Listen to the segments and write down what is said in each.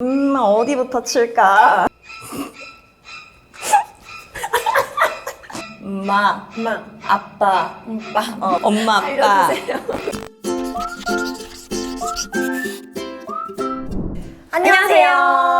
음, 어디부터 칠까? 엄마, 엄마, 아빠, 오빠. 어, 엄마, 아빠. 알려주세요. 안녕하세요.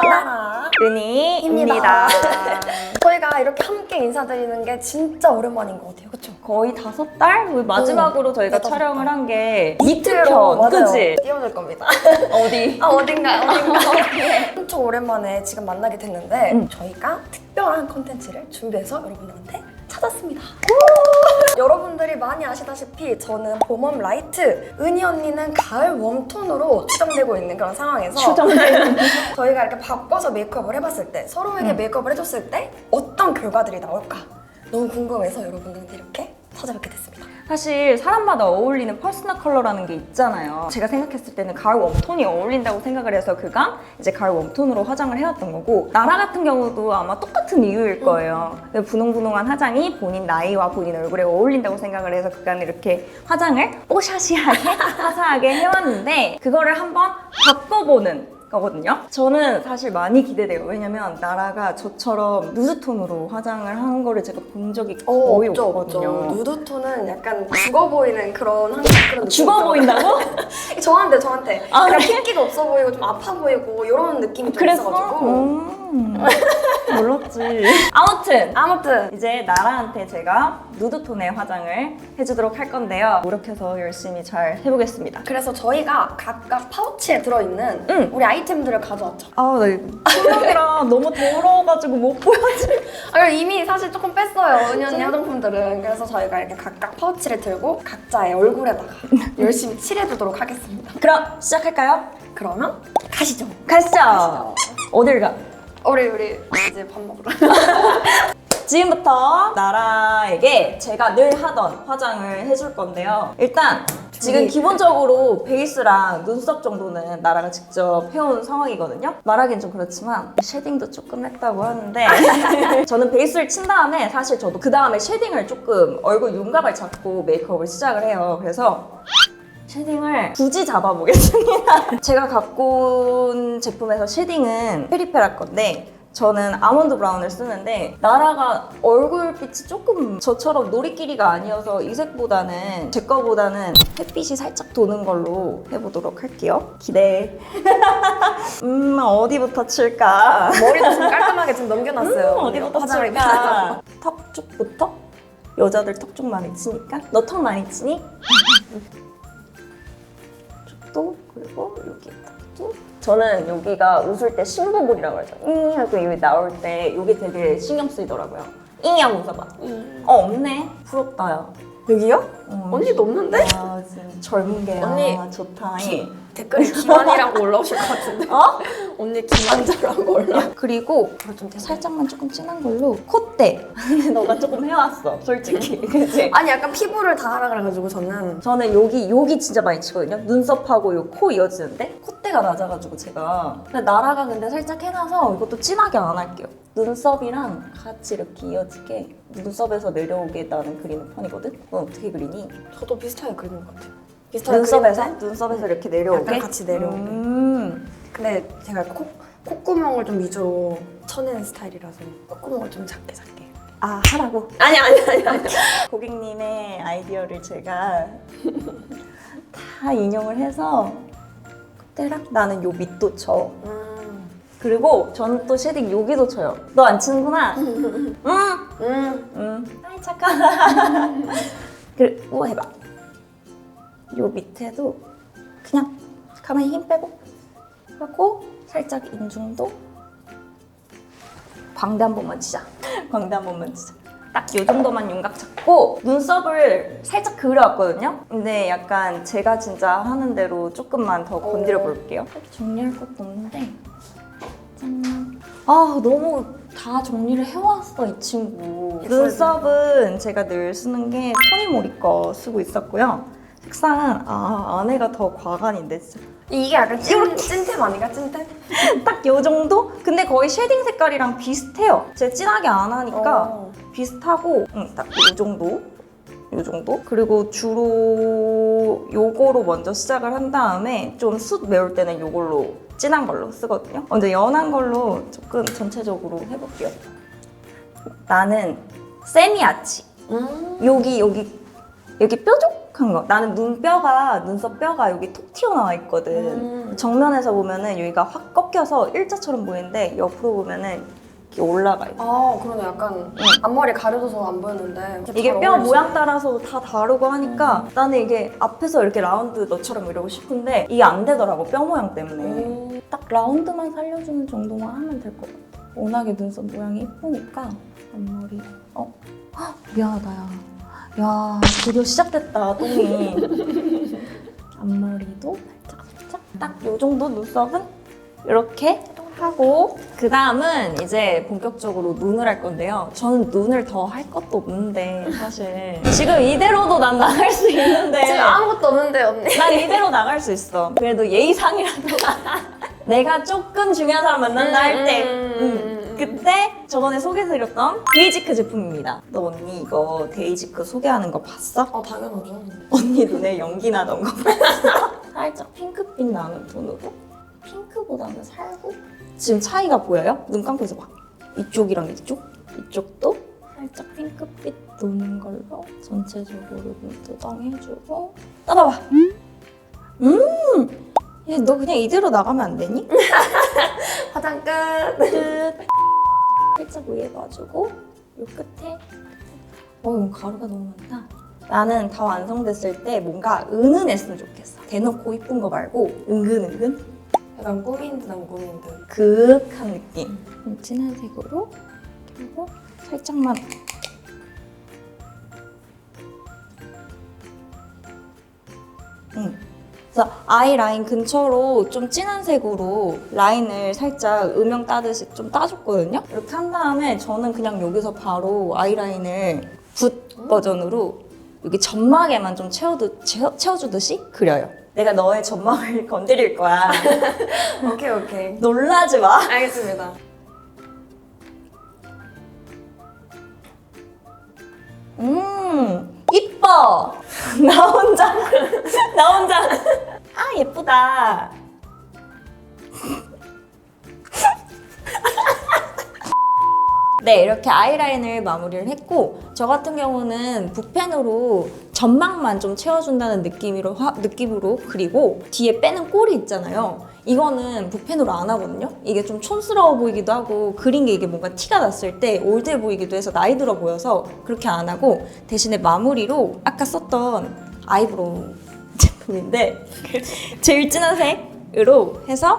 나라. 은희입니다. 저희가 이렇게 함께 인사드리는 게 진짜 오랜만인 것 같아요. 그쵸? 거의 다섯 달? 우리 마지막으로 저희가 다섯 촬영을 달. 한게 맞아요. 이틀 편, 그치? 띄워줄 겁니다. 어디? 아, 어딘가요? 어딘가요? 엄청 오랜만에 지금 만나게 됐는데 음. 저희가 특별한 컨텐츠를 준비해서 여러분들한테 찾았습니다. 여러분들이 많이 아시다시피 저는 봄웜 라이트, 은희 언니는 가을 웜톤으로 추정되고 있는 그런 상황에서 추정되는. 저희가 이렇게 바꿔서 메이크업을 해봤을 때 서로에게 음. 메이크업을 해줬을 때 어떤 결과들이 나올까 너무 궁금해서 여러분들한테 이렇게 찾아뵙게 됐습니다. 사실 사람마다 어울리는 퍼스널 컬러라는 게 있잖아요. 제가 생각했을 때는 가을 웜톤이 어울린다고 생각을 해서 그간 이제 가을 웜톤으로 화장을 해왔던 거고 나라 같은 경우도 아마 똑같은 이유일 거예요. 분홍분홍한 화장이 본인 나이와 본인 얼굴에 어울린다고 생각을 해서 그간 이렇게 화장을 뽀샤시하게 화사하게 해왔는데 그거를 한번 바꿔보는 거거든요. 저는 사실 많이 기대돼요. 왜냐면 나라가 저처럼 누드톤으로 화장을 하는 거를 제가 본 적이 거의 없거든요. 누드톤은 약간 죽어 보이는 그런 한 그런 죽어. 보인다고? 저한테 저한테 아, 그래? 핏기가 없어 보이고 좀 아파 보이고 이런 느낌이 좀 그랬어? 있어가지고 음, 몰랐지. 아무튼 아무튼 이제 나라한테 제가 누드톤의 화장을 해주도록 할 건데요. 노력해서 열심히 잘 해보겠습니다. 그래서 저희가 각각 파우치에 들어있는 응. 우리 아이템들을 가져왔죠. 아, 네. 소명이라 너무 더러워가지고 못 보여지. 아, 그리고 이미 사실 조금 뺐어요. 은희 언니 화장품들은. 그래서 저희가 이렇게 각각 파우치를 들고 각자의 얼굴에다가 열심히 칠해두도록 하겠습니다. 그럼 시작할까요? 그러면 가시죠. 가시죠. 어딜 가? 우리 우리 이제 밥 먹으러. 지금부터 나라에게 제가 늘 하던 화장을 해줄 건데요. 일단 지금. 기본적으로 베이스랑 눈썹 정도는 나라가 직접 해온 상황이거든요. 말하긴 좀 그렇지만 쉐딩도 조금 했다고 하는데 저는 베이스를 친 다음에 사실 저도 그 다음에 쉐딩을 조금 얼굴 윤곽을 잡고 메이크업을 시작을 해요. 그래서 쉐딩을 굳이 잡아보겠습니다. 제가 갖고 온 제품에서 쉐딩은 페리페라 건데 저는 아몬드 브라운을 쓰는데 나라가 얼굴빛이 조금 저처럼 노리끼리가 아니어서 이 색보다는 제 거보다는 햇빛이 살짝 도는 걸로 해보도록 할게요. 기대. 음 어디부터 칠까? 머리도 좀 깔끔하게 좀 넘겨놨어요. 음, 어디부터 칠까? 턱 쪽부터? 여자들 턱 쪽 많이 치니까 너 턱 많이 치니? 쪽도 그리고 여기 턱도 저는 여기가 웃을 때 신부볼이라고 하죠 잉 하고 여기 나올 때 여기 되게 신경 쓰이더라고요 잉 하고 웃어봐 어 없네 부럽다 야 여기요? 음. 언니도 없는데? 아 젊은 게야 언니. 좋다 댓글에 기만이라고 올라오실 것 같은데. 어? 언니 기만자라고 올라. 그리고 좀 살짝만 조금 진한 걸로 콧대 너가 조금 해왔어 솔직히 그치? 아니 약간 피부를 다 하라 그래가지고 저는 저는 여기 여기 진짜 많이 치거든요 눈썹하고 요 코 이어지는데 콧대가 낮아가지고 제가 근데 나라가 근데 살짝 해놔서 이것도 진하게 안 할게요 눈썹이랑 같이 이렇게 이어지게 눈썹에서 내려오게 나는 그리는 편이거든 넌 어떻게 그리니? 저도 비슷하게 그리는 것 같아요. 비슷하게 눈썹에서? 눈썹에서 이렇게 내려오게? 약간 같이 내려오게. 음. 근데 제가 코, 콧구멍을 좀 위주로 쳐내는 스타일이라서 콧구멍을 좀 작게 작게. 아 하라고? 아니 아니 아니 아니. 고객님의 아이디어를 제가 다 인용을 해서 콧대랑 나는 요 밑도 쳐 음. 그리고 저는 또 쉐딩 여기도 쳐요. 너 안 치는구나. 응. 음. 응. 아이 착하다. 그리고 해봐. 요 밑에도 그냥 가만히 힘 빼고 하고 살짝 인중도 광대 한 번만 치자. 광대 한 번만 치자. 딱 요 정도만 윤곽 잡고 눈썹을 살짝 그려왔거든요. 근데 약간 제가 진짜 하는 대로 조금만 더 건드려 볼게요. 이렇게 정리할 것도 없는데 짠. 아 너무 다 정리를 해왔어 이 친구. 눈썹은 제가 늘 쓰는 게 토니모리 거 쓰고 있었고요. 색상은 아 안에가 더 과간인데 진짜 이게 약간 찐, 찐템 아닌가 찐템? 딱 요 정도? 근데 거의 쉐딩 색깔이랑 비슷해요. 제가 진하게 안 하니까 어. 비슷하고 응, 딱 요 정도. 요 정도? 그리고 주로 요거로 먼저 시작을 한 다음에 좀숱 매울 때는 요걸로 진한 걸로 쓰거든요. 먼저 연한 걸로 조금 전체적으로 해볼게요. 나는 세미아치. 음. 여기 여기 여기 뾰족 한 거. 나는 눈뼈가 눈썹 뼈가 여기 톡 튀어나와 있거든. 음. 정면에서 보면은 여기가 확 꺾여서 일자처럼 보이는데 옆으로 보면은 이렇게 올라가 있어. 아 그러네 약간 앞머리 가려져서 안 보였는데 이게 잘 뼈 어울리시네. 모양 따라서 다 다르고 하니까 나는 이게 앞에서 이렇게 라운드 너처럼 이러고 싶은데 이게 안 되더라고 뼈 모양 때문에 음. 딱 라운드만 살려주는 정도만 하면 될 것 같아 워낙에 눈썹 모양이 예쁘니까 앞머리 어? 헉, 미안하다 야. 야 드디어 시작됐다 똥이. 앞머리도 살짝 살짝 딱 요 정도 눈썹은 이렇게 하고 그 다음은 이제 본격적으로 눈을 할 건데요. 저는 눈을 더 할 것도 없는데 사실. 지금 이대로도 난 나갈 수 있는데. 지금 아무것도 없는데 언니. 난 이대로 나갈 수 있어. 그래도 예의상이라도. 내가 조금 중요한 사람 만난다 할 때. 음, 음, 음. 그때 저번에 소개해드렸던 데이지크 제품입니다. 너 언니 이거 데이지크 소개하는 거 봤어? 아 당연하죠 언니 눈에 연기 나던 거 봤어? 살짝 핑크빛 나는 톤으로 핑크보다는 살고 지금 차이가 보여요? 눈 감고 있어 봐 이쪽이랑 이쪽 이쪽도 살짝 핑크빛 도는 걸로 전체적으로 눈두덩 해주고 따라봐 음! 얘 너 그냥 이대로 나가면 안 되니? 화장 끝 끝 살짝 위에 봐주고 요 끝에. 어 이거 가루가 너무 많다. 나는 다 완성됐을 때 뭔가 은은했으면 좋겠어. 대놓고 이쁜 거 말고 은근은근. 약간 꾸민 듯안 꾸민 듯. 그윽한 느낌. 좀 진한 색으로 그리고 살짝만. 응. 그래서 아이 라인 근처로 좀 진한 색으로 라인을 살짝 음영 따듯이 좀 따줬거든요. 이렇게 한 다음에 저는 그냥 여기서 바로 아이라인을 붓 버전으로 여기 점막에만 좀 채워두, 채워, 채워주듯이 그려요. 내가 너의 점막을 건드릴 거야. 오케이 오케이 놀라지 마. 알겠습니다 음, 이뻐. 나 혼자, 예쁘다. 네, 이렇게 아이라인을 마무리를 했고, 저 같은 경우는 붓펜으로 점막만 좀 채워준다는 느낌으로, 화- 느낌으로 그리고 뒤에 빼는 꼴이 있잖아요. 이거는 붓펜으로 안 하거든요. 이게 좀 촌스러워 보이기도 하고, 그린 게 이게 뭔가 티가 났을 때 올드해 보이기도 해서 나이 들어 보여서 그렇게 안 하고, 대신에 마무리로 아까 썼던 아이브로우 제품인데, 제일 진한 색으로 해서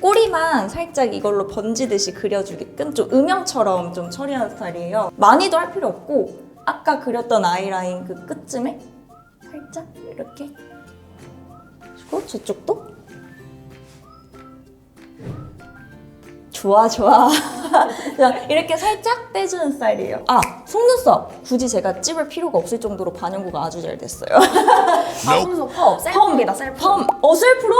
꼬리만 살짝 이걸로 번지듯이 그려주게끔 좀 음영처럼 좀 처리하는 스타일이에요. 많이도 할 필요 없고 아까 그렸던 아이라인 그 끝쯤에 살짝 이렇게 그리고 저쪽도 좋아 좋아 그냥 이렇게 살짝 빼주는 스타일이에요 아 속눈썹 굳이 제가 찝을 필요가 없을 정도로 반영구가 아주 잘 됐어요 아 속눈썹 펌 셀프입니다 셀프 펌 어슬프로?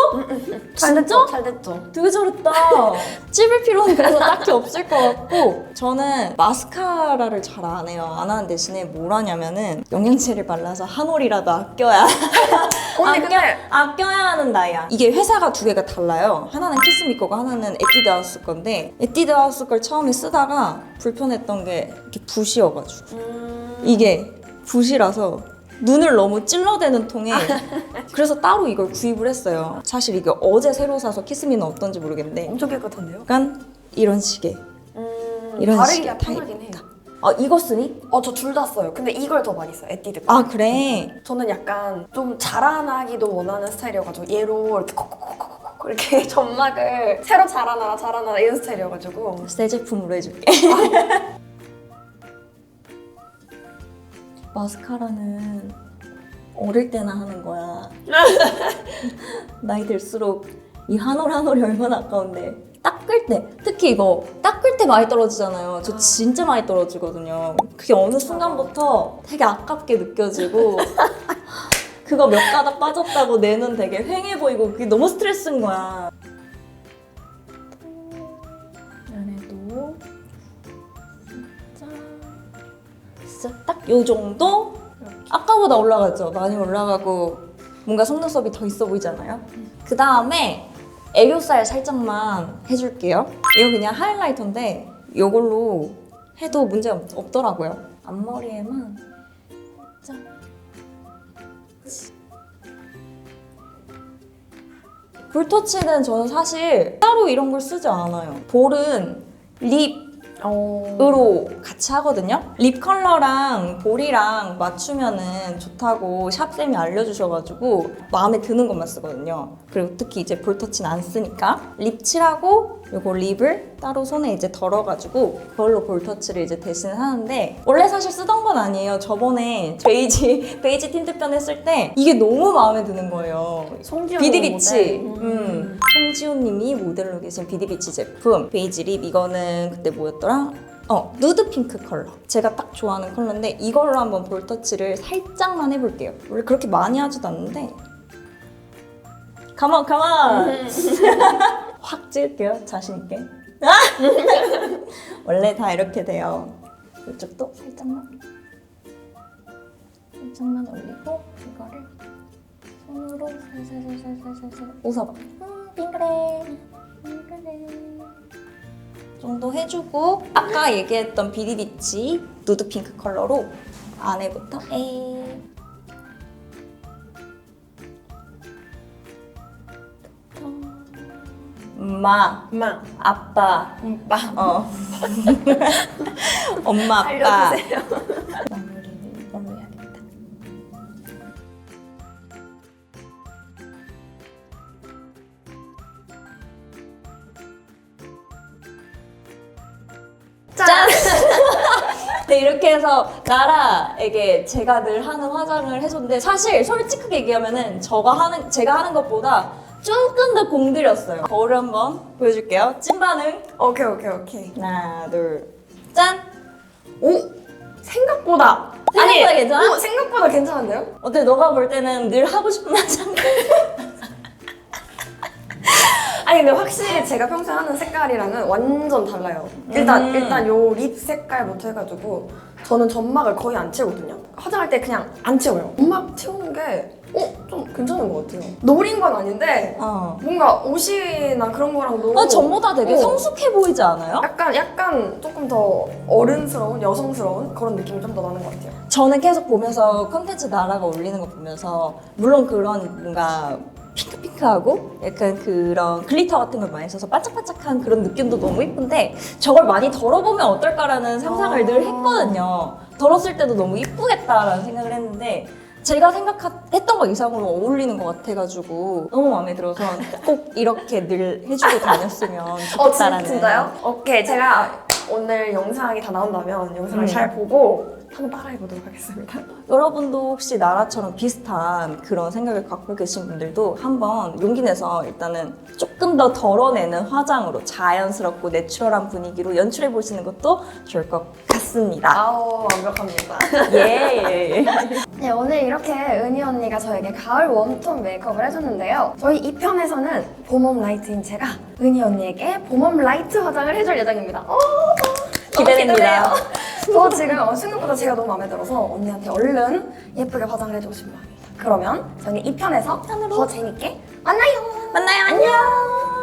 잘 진짜? 됐죠? 잘 됐죠? 되게 잘했다. 찝을 필요는 그래서 딱히 없을 것 같고 저는 마스카라를 잘 안 해요. 안 하는 대신에 뭘 하냐면은 영양제를 발라서 한 올이라도 아껴야 언니 아껴, 근데 아껴야 하는 나이야. 이게 회사가 두 개가 달라요. 하나는 키스미 거고 하나는 에뛰드 하우스 건데 에뛰드 하우스 걸 처음에 쓰다가 불편했던 게 이렇게 붓이어가지고. 음... 이게 붓이라서 눈을 너무 찔러대는 통에 그래서 따로 이걸 구입을 했어요. 사실 이게 어제 새로 사서 키스미는 어떤지 모르겠는데 엄청 깨끗한데요? 약간 이런 식의 음... 이런 바르기가 식의 편하긴 해요. 아 이거 쓰니? 어 저 둘 다 써요. 근데 이걸 더 많이 써요 에뛰드 아 그래? 저는 약간 좀 자라나기도 원하는 스타일이어가지고 얘로 이렇게 콕콕콕콕콕 이렇게 점막을 새로 자라나라 자라나라 이런 스타일이어가지고. 새 제품으로 해줄게. 마스카라는 어릴 때나 하는 거야. 나이 들수록 이 한 올 한 올이 얼마나 아까운데. 닦을 때 특히 이거 닦을 때 많이 떨어지잖아요. 저 진짜 많이 떨어지거든요. 그게 어느 순간부터 되게 아깝게 느껴지고 그거 몇 가닥 빠졌다고 내눈 되게 휑해 보이고 그게 너무 스트레스인 거야 얘네도 진짜 딱 요 정도? 아까보다 올라갔죠? 많이 올라가고 뭔가 속눈썹이 더 있어 보이잖아요? 그 다음에 애교살 살짝만 해줄게요. 이거 그냥 하이라이터인데 이걸로 해도 문제 없, 없더라고요. 앞머리에만 짠. 볼터치는 저는 사실 따로 이런 걸 쓰지 않아요. 볼은 립 어... 으로 같이 하거든요. 립 컬러랑 볼이랑 맞추면은 좋다고 샵쌤이 알려주셔가지고 마음에 드는 것만 쓰거든요. 그리고 특히 이제 볼터치는 안 쓰니까 립 칠하고 요거 립을 따로 손에 이제 덜어가지고 그걸로 볼터치를 이제 대신 하는데 원래 사실 쓰던 건 아니에요. 저번에 베이지 베이지 틴트편 했을 때 이게 너무 마음에 드는 거예요. 송지효 비디비치. 모델. 음. 송지효님이 모델로 계신 비디비치 제품 베이지 립 이거는 그때 뭐였더라? 어 누드 핑크 컬러. 제가 딱 좋아하는 컬러인데 이걸로 한번 볼터치를 살짝만 해볼게요. 원래 그렇게 많이 하지도 않는데. 가만 가만. 확 찍을게요 자신 있게. 원래 다 이렇게 돼요. 이쪽도 살짝만. 살짝만 올리고 이거를 손으로 살살살살살살 웃어봐. 음, 빙그레, 빙그레. 정도 해주고 아까 얘기했던 비디비치 누드 핑크 컬러로 안에부터 에. 엄마, 엄마, 아빠, 엄마. 어. 엄마, 아빠. 알려주세요. 마무리를 이걸로 해야겠다. 짠! 네, 이렇게 해서 나라에게 제가 늘 하는 화장을 해줬는데 사실 솔직하게 얘기하면은 저가 하는 제가 하는 것보다 조금 더 공들였어요. 거울을 한번 보여줄게요. 찐 반응. 오케이, 오케이, 오케이. 하나, 둘, 짠. 오! 생각보다! 생각보다 괜찮아? 오, 생각보다 괜찮은데요? 어때? 너가 볼 때는 늘 하고 싶은 화장. 아니 근데 확실히 제가 평소에 하는 색깔이랑은 완전 달라요. 일단 음. 일단 요 립 색깔부터 해가지고 저는 점막을 거의 안 채우거든요. 화장할 때 그냥 안 채워요. 점막 채우는 게 어? 좀 괜찮은 것 같아요. 노린 건 아닌데 어. 뭔가 옷이나 그런 거랑 너무 어, 전보다 되게 어. 성숙해 보이지 않아요? 약간 약간 조금 더 어른스러운 여성스러운 그런 느낌이 좀 더 나는 것 같아요. 저는 계속 보면서 컨텐츠 나라가 올리는 거 보면서 물론 그런 뭔가 핑크핑크하고 약간 그런 글리터 같은 걸 많이 써서 반짝반짝한 그런 느낌도 너무 이쁜데 저걸 많이 덜어보면 어떨까라는 상상을 아. 늘 했거든요. 덜었을 때도 너무 이쁘겠다라는 생각을 했는데 제가 생각했던 것 이상으로 어울리는 것 같아가지고 너무 마음에 들어서 꼭 이렇게 늘 해주고 다녔으면 어 진, 좋겠다라는 진짜요? 오케이 제가 오늘 영상이 다 나온다면 영상을 음. 잘 보고 한번 따라해보도록 하겠습니다. 여러분도 혹시 나라처럼 비슷한 그런 생각을 갖고 계신 분들도 한번 용기 내서 일단은 조금 더 덜어내는 화장으로 자연스럽고 내추럴한 분위기로 연출해 보시는 것도 좋을 것 같습니다. 아우 완벽합니다. 예, 예, 예. 네, 오늘 이렇게 은희 언니가 저에게 가을 웜톤 메이크업을 해줬는데요. 저희 2편에서는 봄웜 라이트인 제가 은희 언니에게 봄웜 라이트 화장을 해줄 예정입니다. 어, 너무 기대됩니다. 기대돼요. 저 지금 어, 생각보다 제가 너무 마음에 들어서 언니한테 얼른 예쁘게 화장을 해주고 싶은 마음입니다. 그러면 저는 2편에서 더 재밌게 만나요. 만나요. 안녕.